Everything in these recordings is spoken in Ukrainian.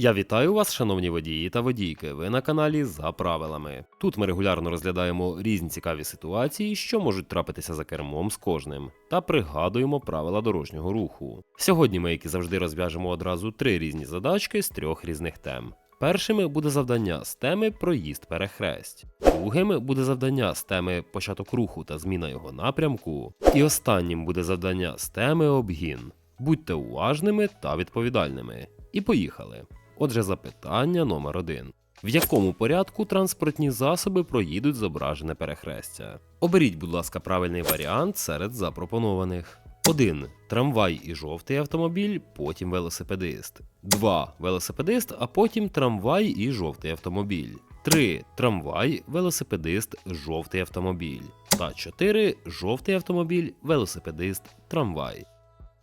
Я вітаю вас, шановні водії та водійки. Ви на каналі за правилами. Тут ми регулярно розглядаємо різні цікаві ситуації, що можуть трапитися за кермом з кожним, та пригадуємо правила дорожнього руху. Сьогодні ми, як і завжди, розв'яжемо одразу три різні задачки з трьох різних тем. Першими буде завдання з теми проїзд перехресть. Другим буде завдання з теми початок руху та зміна його напрямку. І останнім буде завдання з теми обгін. Будьте уважними та відповідальними. І поїхали. Отже, запитання номер один. В якому порядку транспортні засоби проїдуть зображене перехрестя? Оберіть, будь ласка, правильний варіант серед запропонованих. 1. Трамвай і жовтий автомобіль, потім велосипедист. 2. Велосипедист, а потім трамвай і жовтий автомобіль. 3. Трамвай, велосипедист, жовтий автомобіль. Та 4. Жовтий автомобіль, велосипедист, трамвай.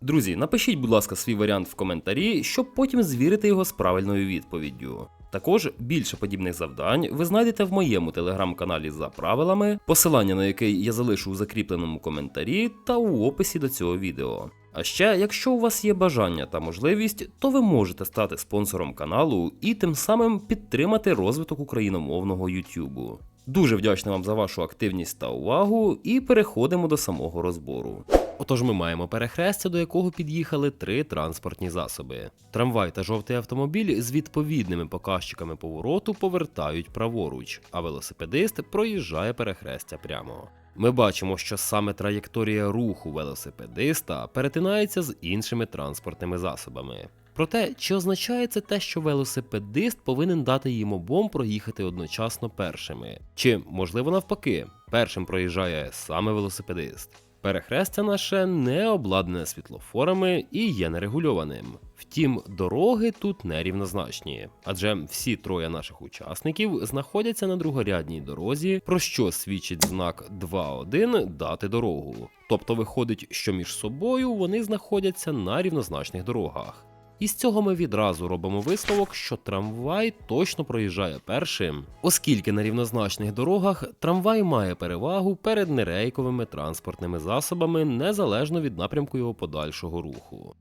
Друзі, напишіть, будь ласка, свій варіант в коментарі, щоб потім звірити його з правильною відповіддю. Також більше подібних завдань ви знайдете в моєму телеграм-каналі за правилами, посилання на який я залишу у закріпленому коментарі та у описі до цього відео. А ще, якщо у вас є бажання та можливість, то ви можете стати спонсором каналу і тим самим підтримати розвиток україномовного Ютубу. Дуже вдячний вам за вашу активність та увагу, і переходимо до самого розбору. Отож, ми маємо перехрестя, до якого під'їхали три транспортні засоби. Трамвай та жовтий автомобіль з відповідними показчиками повороту повертають праворуч, а велосипедист проїжджає перехрестя прямо. Ми бачимо, що саме траєкторія руху велосипедиста перетинається з іншими транспортними засобами. Проте, чи означає це те, що велосипедист повинен дати їм обом проїхати одночасно першими? Чи, можливо, навпаки, першим проїжджає саме велосипедист? Перехрестя наше не обладнане світлофорами і є нерегульованим. Втім, дороги тут нерівнозначні, адже всі троє наших учасників знаходяться на другорядній дорозі, про що свідчить знак 2.1 дати дорогу. Тобто виходить, що між собою вони знаходяться на рівнозначних дорогах. І з цього ми відразу робимо висновок, що трамвай точно проїжджає першим, оскільки на рівнозначних дорогах трамвай має перевагу перед нерейковими транспортними засобами незалежно від напрямку його подальшого руху.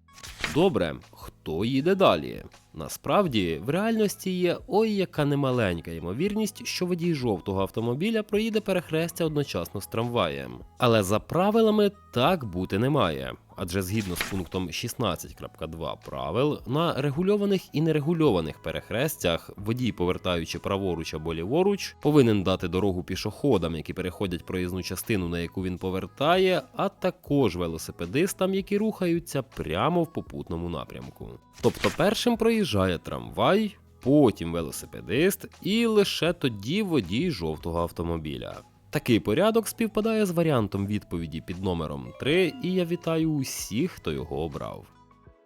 Добре, хто їде далі? Насправді, в реальності є ой яка немаленька ймовірність, що водій жовтого автомобіля проїде перехрестя одночасно з трамваєм. Але за правилами так бути не має. Адже згідно з пунктом 16.2 правил, на регульованих і нерегульованих перехрестях водій, повертаючи праворуч або ліворуч, повинен дати дорогу пішоходам, які переходять проїзну частину, на яку він повертає, а також велосипедистам, які рухаються прямо в попутному напрямку. Тобто першим проїжджає трамвай, потім велосипедист, і лише тоді водій жовтого автомобіля. Такий порядок співпадає з варіантом відповіді під номером 3, і я вітаю усіх, хто його обрав.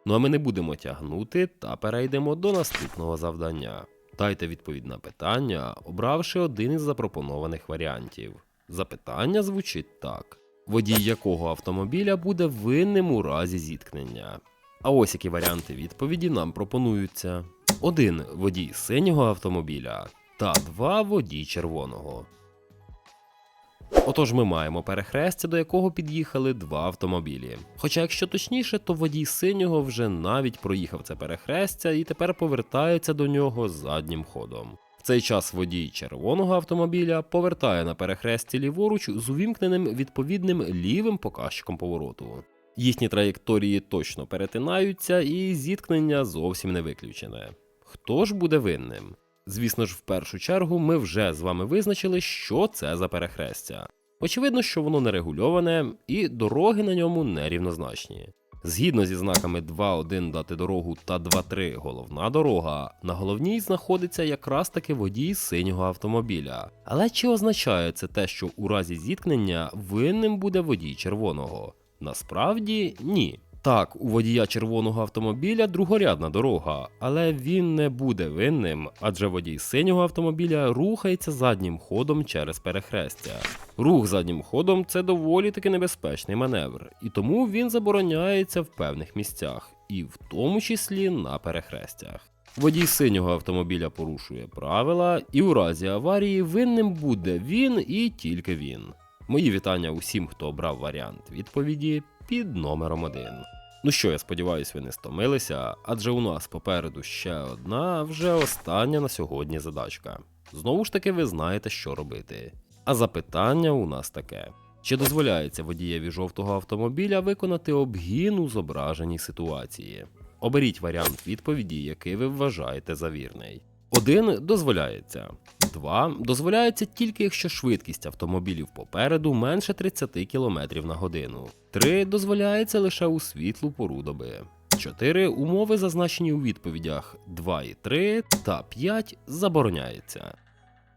Ну а ми не будемо тягнути та перейдемо до наступного завдання. Дайте відповідь на питання, обравши один із запропонованих варіантів. Запитання звучить так: водій якого автомобіля буде винним у разі зіткнення? А ось які варіанти відповіді нам пропонуються: 1. водій синього автомобіля та 2 водій червоного. Отож, ми маємо перехрестя, до якого під'їхали два автомобілі. Хоча, якщо точніше, то водій синього вже навіть проїхав це перехрестя і тепер повертається до нього заднім ходом. В цей час водій червоного автомобіля повертає на перехресті ліворуч з увімкненим відповідним лівим показчиком повороту. Їхні траєкторії точно перетинаються, і зіткнення зовсім не виключене. Хто ж буде винним? Звісно ж, в першу чергу ми вже з вами визначили, що це за перехрестя. Очевидно, що воно нерегульоване і дороги на ньому нерівнозначні. Згідно зі знаками 2.1 дати дорогу та 2.3 головна дорога, на головній знаходиться якраз таки водій синього автомобіля. Але чи означає це те, що у разі зіткнення винним буде водій червоного? Насправді ні. Так, у водія червоного автомобіля другорядна дорога, але він не буде винним, адже водій синього автомобіля рухається заднім ходом через перехрестя. Рух заднім ходом це доволі таки небезпечний маневр, і тому він забороняється в певних місцях, і в тому числі на перехрестях. Водій синього автомобіля порушує правила, і у разі аварії винним буде він і тільки він. Мої вітання усім, хто обрав варіант відповіді під номером 1. Ну що, я сподіваюся, ви не стомилися, адже у нас попереду ще одна, вже остання на сьогодні задачка. Знову ж таки, ви знаєте, що робити. А запитання у нас таке: чи дозволяється водієві жовтого автомобіля виконати обгін у зображеній ситуації? Оберіть варіант відповіді, який ви вважаєте за вірний. 1 дозволяється. 2 дозволяється тільки якщо швидкість автомобілів попереду менше 30 км на годину. 3 дозволяється лише у світлу пору доби. 4 умови зазначені у відповідях 2 і 3 та 5 забороняється.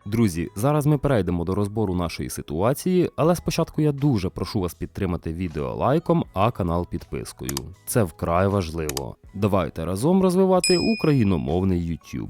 Друзі, зараз ми перейдемо до розбору нашої ситуації, але спочатку я дуже прошу вас підтримати відео лайком, а канал підпискою. Це вкрай важливо. Давайте разом розвивати україномовний YouTube.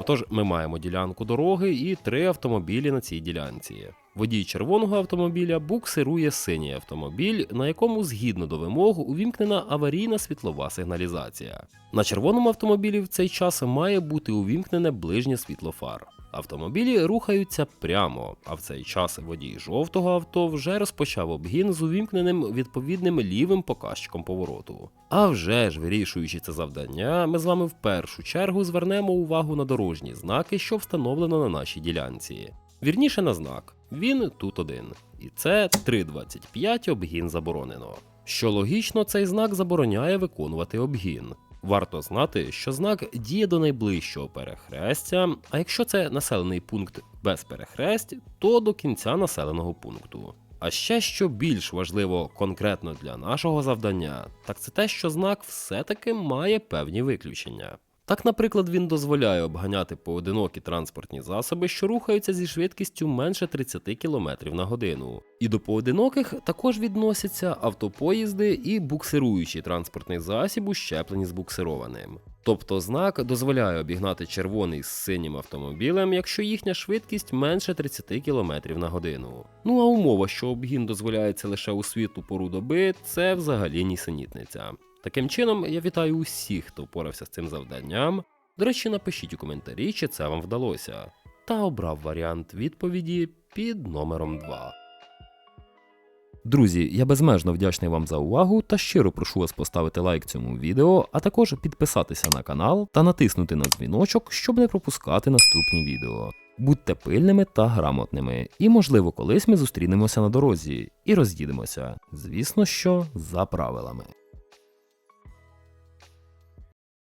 Отож, ми маємо ділянку дороги і три автомобілі на цій ділянці. Водій червоного автомобіля буксирує синій автомобіль, на якому згідно до вимог увімкнена аварійна світлова сигналізація. На червоному автомобілі в цей час має бути увімкнене ближнє світло фар. Автомобілі рухаються прямо, а в цей час водій жовтого авто вже розпочав обгін з увімкненим відповідним лівим показчиком повороту. А вже ж вирішуючи це завдання, ми з вами в першу чергу звернемо увагу на дорожні знаки, що встановлено на нашій ділянці. Вірніше на знак. Він тут один. І це 3.25 обгін заборонено. Що логічно, цей знак забороняє виконувати обгін. Варто знати, що знак діє до найближчого перехрестя, а якщо це населений пункт без перехресть, то до кінця населеного пункту. А ще що більш важливо конкретно для нашого завдання, так це те, що знак все-таки має певні виключення. Так, наприклад, він дозволяє обганяти поодинокі транспортні засоби, що рухаються зі швидкістю менше 30 км на годину. І до поодиноких також відносяться автопоїзди і буксируючий транспортний засіб, ущеплені з буксированим. Тобто знак дозволяє обігнати червоний з синім автомобілем, якщо їхня швидкість менше 30 км на годину. Ну а умова, що обгін дозволяється лише у світлу пору доби, це взагалі нісенітниця. Таким чином, я вітаю усіх, хто впорався з цим завданням. До речі, напишіть у коментарі, чи це вам вдалося. Та обрав варіант відповіді під номером 2. Друзі, я безмежно вдячний вам за увагу та щиро прошу вас поставити лайк цьому відео, а також підписатися на канал та натиснути на дзвіночок, щоб не пропускати наступні відео. Будьте пильними та грамотними, і, можливо, колись ми зустрінемося на дорозі і роз'їдемося. Звісно, що за правилами.